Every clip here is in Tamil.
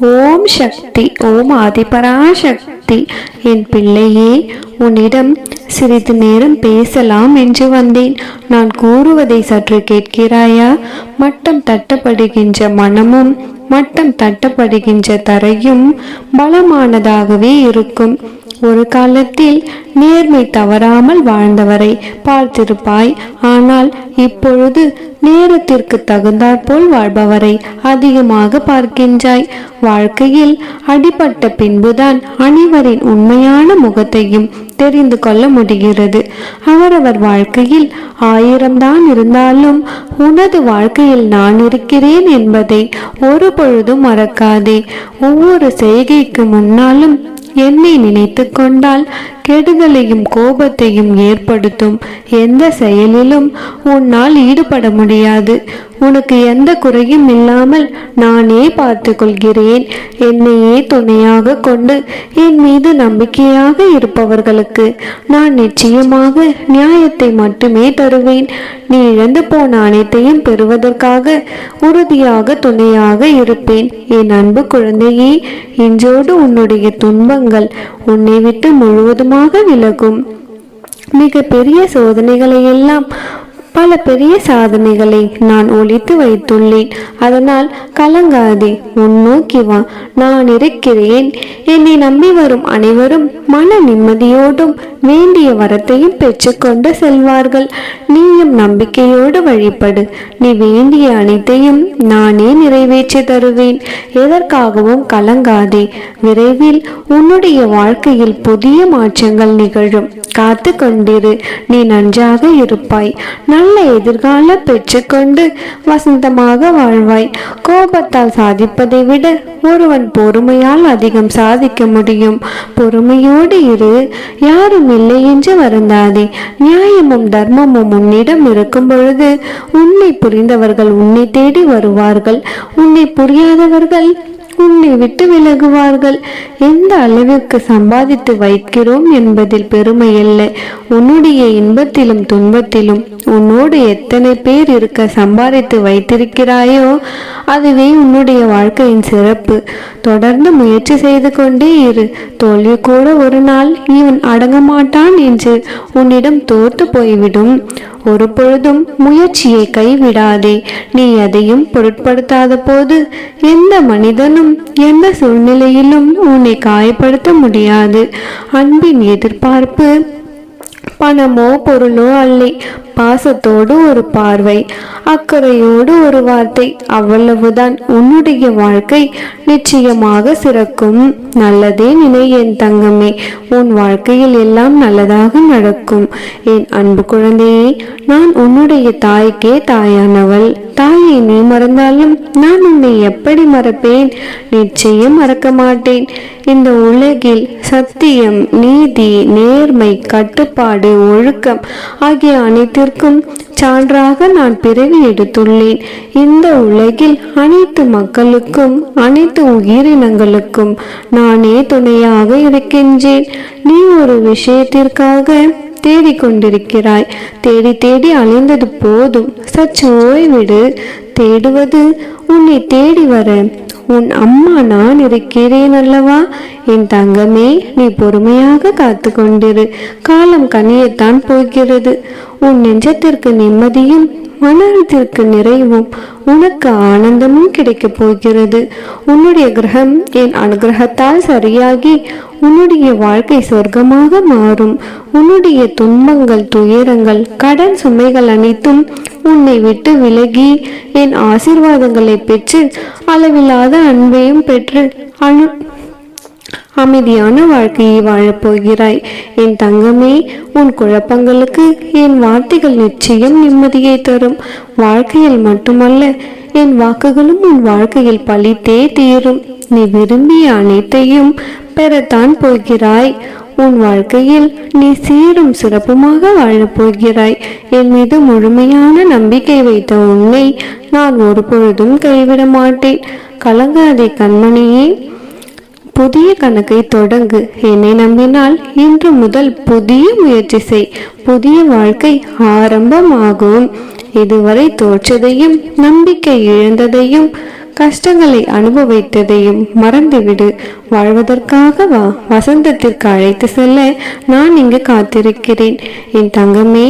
ஓம் சக்தி ஓம் ஆதிபராசக்தி. என் பிள்ளையே உன்னிடம் சிறிது நேரம் பேசலாம் என்று வந்தேன். நான் கூறுவதை சற்று கேட்கிறாயா? மட்டம் தட்டப்படுகின்ற மனமும் மட்டம் தட்டப்படுகின்ற தரையும் பலமானதாகவே இருக்கும். ஒரு காலத்தில் நேர்மை தவறாமல் வாழ்ந்தவரை பார்த்திருப்பாய். ஆனால் இப்பொழுது நேரத்திற்கு தகுந்தாற்போல் வாழ்பவரை அதிகமாக பார்க்கின்றாய். வாழ்க்கையில் அடிபட்ட பின்புதான் அனைவரின் உண்மையான முகத்தையும் தெரிந்து கொள்ள முடிகிறது. அவரவர் வாழ்க்கையில் ஆயிரம்தான் இருந்தாலும் உனது வாழ்க்கையில் நான் இருக்கிறேன் என்பதை ஒரு பொழுதும் மறக்காதே. ஒவ்வொரு செய்கைக்கு முன்னாலும் என்னை நினைத்து கொண்டால் கெடுதலையும் கோபத்தையும் ஏற்படுத்தும். எந்த செயலிலும் உன்னால் ஈடுபட முடியாது. உனக்கு எந்த குறையும் இல்லாமல் நானே பார்த்து கொள்கிறேன் என்னையே துணையாக கொண்டு என் மீது நம்பிக்கையாக இருப்பவர்களுக்கு நான் நிச்சயமாக நியாயத்தை மட்டுமே தருவேன். நீ இழந்து போன அனைத்தையும் பெறுவதற்காக உறுதியாக துணையாக இருப்பேன். என் அன்பு குழந்தையே இன்றோடு உன்னுடைய துன்பங்கள் உன்னை விட்டு முழுவதுமாக விலகும். மிக பெரிய சோதனைகளை எல்லாம் பல பெரிய சாதனைகளை நான் ஒழித்து வைத்துள்ளேன். அதனால் கலங்காதே முன்னோக்கி வா. நான் இருக்கிறேன். என்னை நம்பி வரும் அனைவரும் மன நிம்மதியோடும் வேண்டிய வரத்தையும் பெற்றுக்கொண்டு செல்வார்கள். நீயும் நம்பிக்கையோடு வழிபடு. நீ வேண்டிய அனைத்தையும் நானே நிறைவேற்றி தருவேன். எதற்காகவும் கலங்காதே. விரைவில் உன்னுடைய வாழ்க்கையில் புதிய மாற்றங்கள் நிகழும். காத்து கொண்டிரு நீ நன்றாக இருப்பாய். நான் நல்ல எதிர்கால பெற்றுக்கொண்டு வசந்தமாக வாழ்வாய். கோபத்தால் சாதிப்பதை விட ஒருவன் பொறுமையால் அதிகம் சாதிக்க முடியும். பொறுமையோடு இரு. யாரும் இல்லை என்று வருந்தாதே. நியாயமும் தர்மமும் உன்னிடம் இருக்கும் பொழுது உன்னை புரிந்தவர்கள் உன்னை தேடி வருவார்கள். உன்னை புரியாதவர்கள் உன்னை விட்டு விலகுவார்கள். எந்த அளவிற்கு சம்பாதித்து வைக்கிறோம் என்பதில் பெருமை இல்லை. உன்னுடைய இன்பத்திலும் துன்பத்திலும் உன்னோடு எத்தனை பேர் இருக்க சம்பாதித்து வைத்திருக்கிறாயோ அதுவே உன்னுடைய வாழ்க்கையின் சிறப்பு. தொடர்ந்து முயற்சி செய்து கொண்டே இரு. தோல்வி கூட ஒரு நாள் இவன் அடங்க மாட்டான் என்று உன்னிடம் தோற்று போய்விடும். ஒரு பொழுதும் முயற்சியை கைவிடாதே. நீ எதையும் பொருட்படுத்தாத போது எந்த மனிதனும் எந்த சூழ்நிலையிலும் உன்னை காயப்படுத்த முடியாது. அன்பின் எதிர்பார்ப்பு பணமோ பொருளோ அல்லை. பாசத்தோடு ஒரு பார்வை அக்கறையோடு ஒரு வார்த்தை. அவ்வளவுதான் உன்னுடைய வாழ்க்கை நிச்சயமாக சிறக்கும். நல்லதே நினை என் தங்கமே. உன் வாழ்க்கையில் எல்லாம் நல்லதாக நடக்கும். என் அன்பு குழந்தையே நான் உன்னுடைய தாய்க்கே தாயானவள். தாயை நீ மறந்தாலும் நான் உன்னை எப்படி மறப்பேன்? நிச்சயம் மறக்க மாட்டேன். இந்த உலகில் சத்தியம் நீதி நேர்மை கட்டுப்பாடு ஒழுக்கம் ஆகிய அனைத்து அனைத்திற்கும் சான்றாக நான் பிறவி எடுத்துள்ளேன். இந்த உலகில் அனைத்து மக்களுக்கும் அனைத்து உயிரினங்களுக்கும் நானே துணையாக இருக்கின்றேன். நீ ஒரு விஷயத்திற்காக தேடிக்கொண்டிருக்கிறாய் தேடி தேடி அலைந்தது போதும். சற்று ஓய்விடு. தேடுவது உன்னை தேடி வர உன் அம்மா நான் இருக்கிறேன் அல்லவா? என் தங்கமே நீ பொறுமையாக காத்து கொண்டிரு காலம் கனியத்தான் போகிறது. உன் நெஞ்சத்திற்கு நிம்மதியும் மனத்திற்கு நிறைவும் உனக்கு ஆனந்தமும் கிடைக்கப் போகிறது. உன்னுடைய கிரகம் என் அனுகிரகத்தால் சரியாகி உன்னுடைய வாழ்க்கை சொர்க்கமாக மாறும். உன்னுடைய துன்பங்கள் துயரங்கள் கடன் சுமைகள் அனைத்தும் உன்னை விட்டு விலகி என் ஆசிர்வாதங்களை பெற்று அளவில்லாத அன்பையும் பெற்று அனு அமைதியான வாழ்க்கையை வாழப்போகிறாய். என் தங்கமே உன் குழப்பங்களுக்கு என் வார்த்தைகள் நிச்சயம் நிம்மதியை தரும். வாழ்க்கையில் மட்டுமல்ல என் வாக்குகளும் உன் வாழ்க்கையில் பழித்தே தீரும். நீ விரும்பிய அனைத்தையும் பெறத்தான் போகிறாய். உன் வாழ்க்கையில் நீ சீரும் சிறப்புமாக வாழப்போகிறாய். என் மீது முழுமையான நம்பிக்கை வைத்த உன்னை நான் ஒரு பொழுதும் கைவிட மாட்டேன். கலங்காதே கண்மணியே புதிய கணக்கை தொடங்கு. என்னை நம்பினால் இன்று முதல் புதிய முயற்சி செய். புதிய வாழ்க்கை ஆரம்பமாகும். இதுவரை தோற்றதையும் நம்பிக்கை இழந்ததையும் கஷ்டங்களை அனுபவித்ததையும் மறந்துவிடு. வாழ்வதற்காக வா. வசந்தத்திற்கு அழைத்து செல்ல நான் இங்கு காத்திருக்கிறேன். என் தங்கமே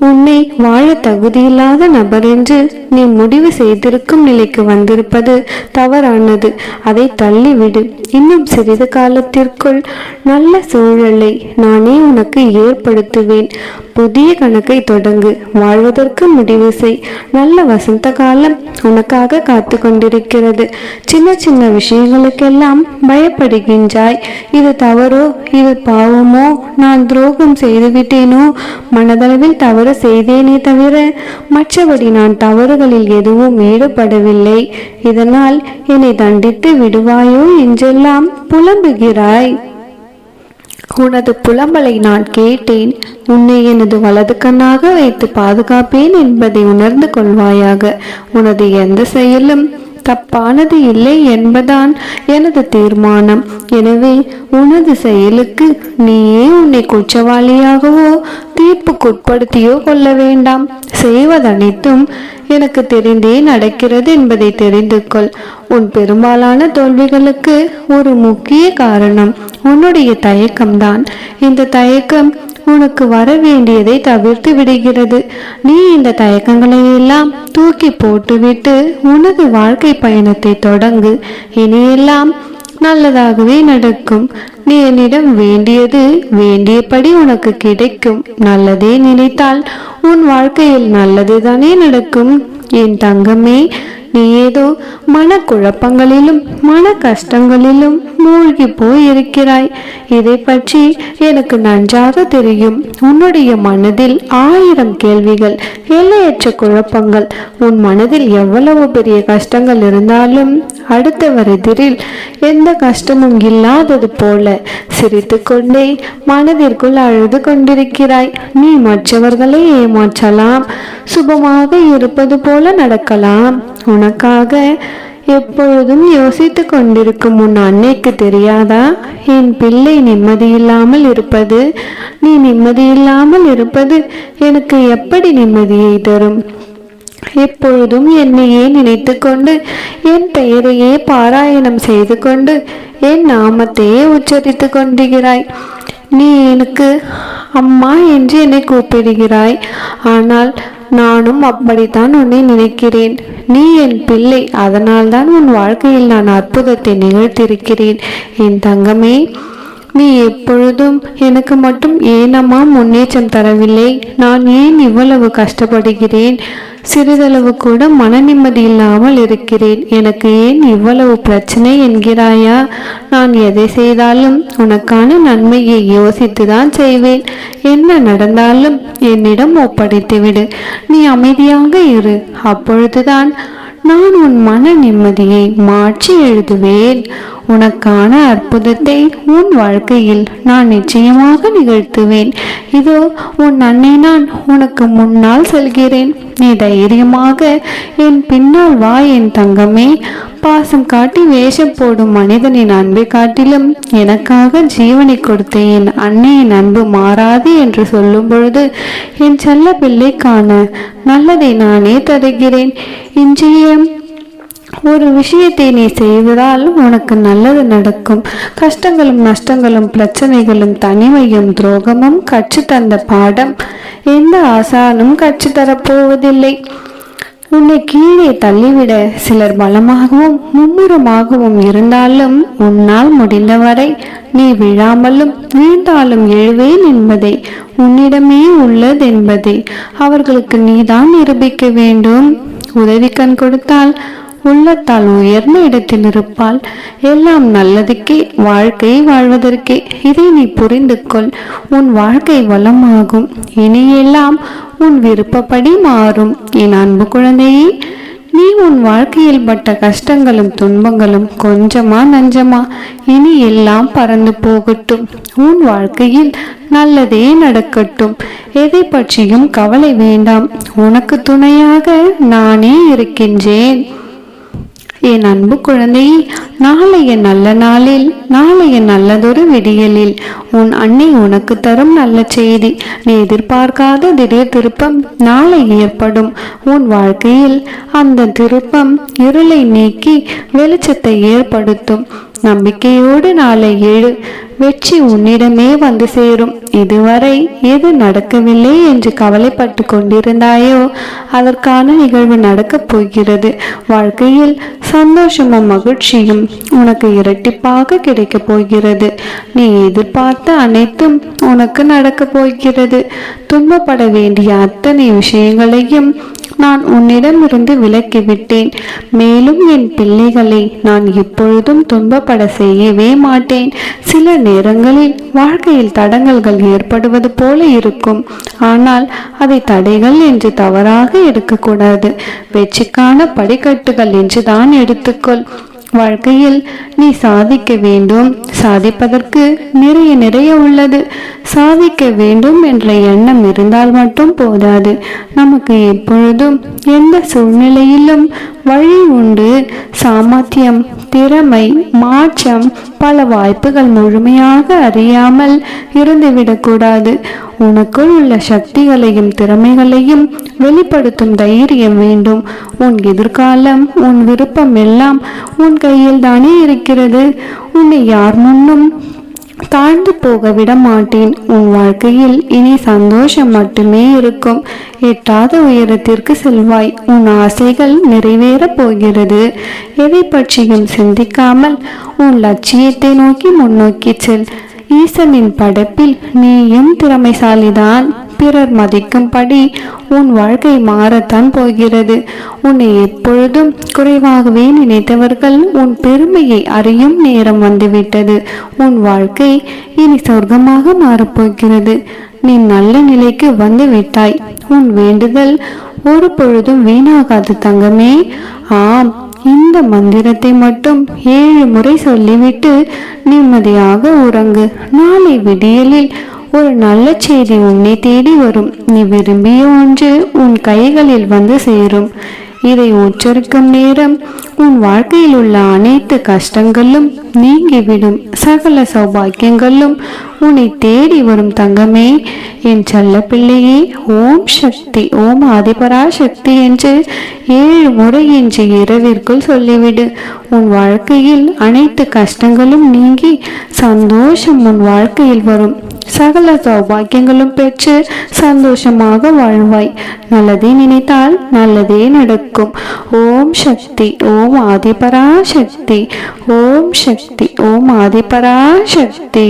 உன்னை வாழ தகுதியில்லாத நபர் என்று நீ முடிவு செய்திருக்கும் நிலைக்கு வந்திருப்பது தவறானது. அதை தள்ளிவிடு. இன்னும் சிறிது காலத்திற்குள் நல்ல சூழலை நானே உனக்கு ஏற்படுத்துவேன். புதிய கணக்கை தொடங்கு. வாழ்வதற்கு முடிவு செய். நல்ல வசந்த காலம் உனக்காக காத்து கொண்டிருக்கிறது சின்ன சின்ன விஷயங்களுக்கெல்லாம் பயப்படுகின்றாய் இது தவறோ? இது பாவமோ? நான் துரோகம் செய்துவிட்டேனோ? மனதளவில் தவறு செய்தேனே தவிர மற்றபடி நான் தவறுகளில் எதுவும் ஈடுபடவில்லை. இதனால் என்னை தண்டித்து விடுவாயோ என்றெல்லாம் புலம்புகிறாய். உனது புலம்பலை நான் கேட்டேன். உன்னை எனது வலது கண்ணாக வைத்து பாதுகாப்பேன் என்பதை உணர்ந்து கொள்வாயாக. உனது எந்த செயலும் தப்பானது இல்லை என்பதான் எனது தீர்மானம். எனவே உனது செயலுக்கு நீயே உன்னை குற்றவாளியாகவோ தீர்ப்புக்குட்படுத்தியோ கொள்ள வேண்டாம். செய்வதனைத்தும் எனக்கு தெரிந்தே நடக்கிறது என்பதை தெரிந்து கொள். உன் பெரும்பாலான தோல்விகளுக்கு ஒரு முக்கிய காரணம் உன்னுடைய தயக்கம்தான். இந்த தயக்கம் உனக்கு வர வேண்டியதை தவிர்த்து விடுகிறது. நீ இந்த தயக்கங்களை எல்லாம் தூக்கி போட்டுவிட்டு உனது வாழ்க்கை பயணத்தை தொடங்கு. இனியெல்லாம் நல்லதாகவே நடக்கும். நீ என்னிடம் வேண்டியது வேண்டியபடி உனக்கு கிடைக்கும். நல்லதே நினைத்தால் உன் வாழ்க்கையில் நல்லது தானே நடக்கும். என் தங்கமே நீ ஏதோ மன குழப்பங்களிலும் மன கஷ்டங்களிலும் மூழ்கி போய் இருக்கிறாய் இதை பற்றி எனக்கு நன்றாக தெரியும். உன்னுடைய மனதில் ஆயிரம் கேள்விகள் எல்லையற்ற குழப்பங்கள். உன் மனதில் எவ்வளவு பெரிய கஷ்டங்கள் இருந்தாலும் அடுத்த வருதிரில் எந்த கஷ்டமும் இல்லாதது போல சிரித்து கொண்டே மனதிற்குள் அழுது கொண்டிருக்கிறாய். நீ மற்றவர்களை ஏமாற்றலாம். சுபமாக இருப்பது போல நடக்கலாம். உனக்காக எப்பொழுதும் யோசித்து கொண்டிருக்கும் உன் அன்னைக்கு தெரியாதா? என் பிள்ளை நிம்மதியில்லாமல் இருப்பது நீ நிம்மதியில்லாமல் இருப்பது எனக்கு எப்படி நிம்மதியை தரும்? எப்பொழுதும் என்னையே நினைத்து கொண்டு என் பெயரையே பாராயணம் செய்து கொண்டு என் நாமத்தையே உச்சரித்து கொண்டிருக்கிறாய் நீ எனக்கு அம்மா என்று என்னை கூப்பிடுகிறாய். ஆனால் நானும் அப்படித்தான் உன்னை நினைக்கிறேன். நீ என் பிள்ளை அதனால்தான் உன் வாழ்க்கையில் நான் அற்புதத்தை நிகழ்த்திருக்கிறேன் என் தங்கமே நீ எப்பொழுதும் எனக்கு மட்டும் ஏனம்மா முன்னேற்றம் தரவில்லை? நான் ஏன் இவ்வளவு கஷ்டப்படுகிறேன்? சிறிதளவு கூட மன நிம்மதி இல்லாமல் இருக்கிறேன். எனக்கு ஏன் இவ்வளவு பிரச்சனை என்கிறாயா? நான் எதை செய்தாலும் உனக்கான நன்மையை யோசித்துதான் செய்வேன். என்ன நடந்தாலும் என்னிடம் ஒப்படைத்துவிடு. நீ அமைதியாக இரு. அப்பொழுதுதான் நான் உன் மன நிம்மதியை மாற்றி எழுதுவேன். உனக்கான அற்புதத்தை உன் வாழ்க்கையில் நான் நிச்சயமாக நிகழ்த்துவேன். இதோ உன் அன்னை நான் உனக்கு முன்னால் செல்கிறேன். நீ தைரியமாக என் பின்னால் வா என் தங்கமே. பாசம் காட்டி வேஷம் போடும் மனிதனின் அன்பை காட்டிலும் எனக்காக ஜீவனை கொடுத்த என் அன்னையின் அன்பு மாறாது என்று சொல்லும் பொழுது என் செல்ல பிள்ளை காண நல்லதை நானே தருகிறேன். இன்றைய ஒரு விஷயத்தை நீ செய்வதால் உனக்கு நல்லது நடக்கும். கஷ்டங்களும் நஷ்டங்களும் பிரச்சனைகளும் தனிமையும் துரோகமும் கற்றுத்தந்த பாடம் எந்த ஆசானும் கற்றுத்தரப்போவதில்லை உன்னை கீழே தள்ளிவிட சிலர் பலமாகவும் மும்முரமாகவும் இருந்தாலும் உன்னால் முடிந்தவரை நீ விழாமலும் வீழ்ந்தாலும் எழுவேன் என்பதை உன்னிடமே உள்ளதென்பதை. அவர்களுக்கு நீதான் நிரூபிக்க வேண்டும். உதவி கண் கொடுத்தால் உள்ளத்தால் உயர்ந்த இடத்தில் இருப்பாள். எல்லாம் நல்லதுக்கே வாழ்க்கை வாழ்வதற்கே. இதை நீ புரிந்து கொள் உன் வாழ்க்கை வளமாகும். இனியெல்லாம் உன் விருப்பப்படி மாறும். என் அன்பு குழந்தையே நீ உன் வாழ்க்கையில் பட்ட கஷ்டங்களும் துன்பங்களும் கொஞ்சமா நஞ்சமா இனி எல்லாம் பறந்து போகட்டும். உன் வாழ்க்கையில் நல்லதே நடக்கட்டும். எதை பற்றியும் கவலை வேண்டாம். உனக்கு துணையாக நானே இருக்கின்றேன். என் அன்பு குழந்தையே நாளைய நல்ல நாளில் நாளைய நல்லதொரு விடியலில் உன் அன்னை உனக்கு தரும் நல்ல செய்தி. நீ எதிர்பார்க்காத திடீர் திருப்பம் நாளை ஏற்படும். உன் வாழ்க்கையில் அந்த திருப்பம் இருளை நீக்கி வெளிச்சத்தை ஏற்படுத்தும். நம்பிக்கையோடு நாளை எழு வெற்றி உன்னிடமே வந்து சேரும். இதுவரை எது நடக்கவில்லை என்று கவலைப்பட்டு கொண்டிருந்தாயோ அதற்கான நிகழ்வு நடக்கப் போகிறது. வாழ்க்கையில் சந்தோஷமும் மகிழ்ச்சியும் உனக்கு இரட்டிப்பாக கிடைக்கப் போகிறது. நீ எதிர்பார்த்த அனைத்தும் உனக்கு நடக்கப் போகிறது. துன்பப்பட வேண்டிய அத்தனை விஷயங்களையும் நான் உன்னிடமிருந்து விலக்கிவிட்டேன். மேலும் என் பிள்ளைகளை நான் எப்பொழுதும் துன்பப்பட ஏற்பட செய்யவே மாட்டேன் சில நேரங்களில் வாழ்க்கையில் தடங்கல்கள் ஏற்படுவது போல இருக்கும். ஆனால் அதை தடைகள் என்று தவறாக எடுக்கக்கூடாது. வெற்றிக்கான படிக்கட்டுகள் என்று தான் எடுத்துக்கொள். வாழ்க்கையில் நீ சாதிக்க வேண்டும். சாதிப்பதற்கு நிறைய நிறைய உள்ளது. சாதிக்க வேண்டும் என்ற எண்ணம் இருந்தால் மட்டும் போதாது. நமக்கு எப்பொழுதும் எந்த சூழ்நிலையிலும் வழி உண்டு. சாமர்த்தியம் திறமை மாற்றம் பல வாய்ப்புகள் முழுமையாக அறியாமல் இருந்துவிடக்கூடாது. உனக்குள் உள்ள சக்திகளையும் திறமைகளையும் வெளிப்படுத்தும் தைரியம் வேண்டும். உன் எதிர்காலம் உன் விருப்பம் எல்லாம் உன் கையில் தானே இருக்கிறது. உன்னை யார் முன்னும் தாழ்ந்து போக விட மாட்டேன் உன் வாழ்க்கையில் இனி சந்தோஷம் மட்டுமே இருக்கும். எட்டாத உயரத்திற்கு செல்வாய். உன் ஆசைகள் நிறைவேறப் போகிறது. எதை பற்றியும் சிந்திக்காமல் உன் லட்சியத்தை நோக்கி முன்னோக்கி செல். ஈசனின் படைப்பில் நீயும் திறமைசாலிதான். பிறர் மதிக்கும்படி உன் வாழ்க்கை மாறத்தான் போகிறது. உன்னை எப்பொழுதும் குறைவாகவே நினைத்தவர்கள் உன் பெருமையை அறியும் நேரம் வந்துவிட்டது. உன் வாழ்க்கை இனி சொர்க்கமாக மாறப்போகிறது. நீ நல்ல நிலைக்கு வந்து விட்டாய் உன் வேண்டுதல் ஒரு பொழுதும் வீணாகாது தங்கமே. ஆம் இந்த மந்திரத்தை மட்டும் ஏழு முறை சொல்லிவிட்டு நிம்மதியாக உறங்கு. நாளை விடியலில் ஒரு நல்ல செய்தி உன்னை தேடி வரும். நீ விரும்பிய ஒன்று உன் கைகளில் வந்து சேரும். இதை உச்சரிக்கும் நேரம் உன் வாழ்க்கையில் உள்ள அனைத்து கஷ்டங்களும் நீங்கிவிடும். சகல சௌபாக்கியங்களும் உன்னை தேடி வரும் தங்கமே என் செல்ல பிள்ளையே ஓம் சக்தி ஓம் ஆதிபரா சக்தி என்று ஏழு முறை என்று இரவிற்குள் சொல்லிவிடு. உன் வாழ்க்கையில் அனைத்து கஷ்டங்களும் நீங்கி சந்தோஷம் உன் வாழ்க்கையில் வரும். சகல சௌபாக்கியங்களும் பெற்று சந்தோஷமாக வாழ்வாய். நல்லதே நினைத்தால் நல்லதே நடக்கும். ஓம் சக்தி ஓம் ஆதிபரா சக்தி ஓம் சக்தி ஓம் ஆதிபரா சக்தி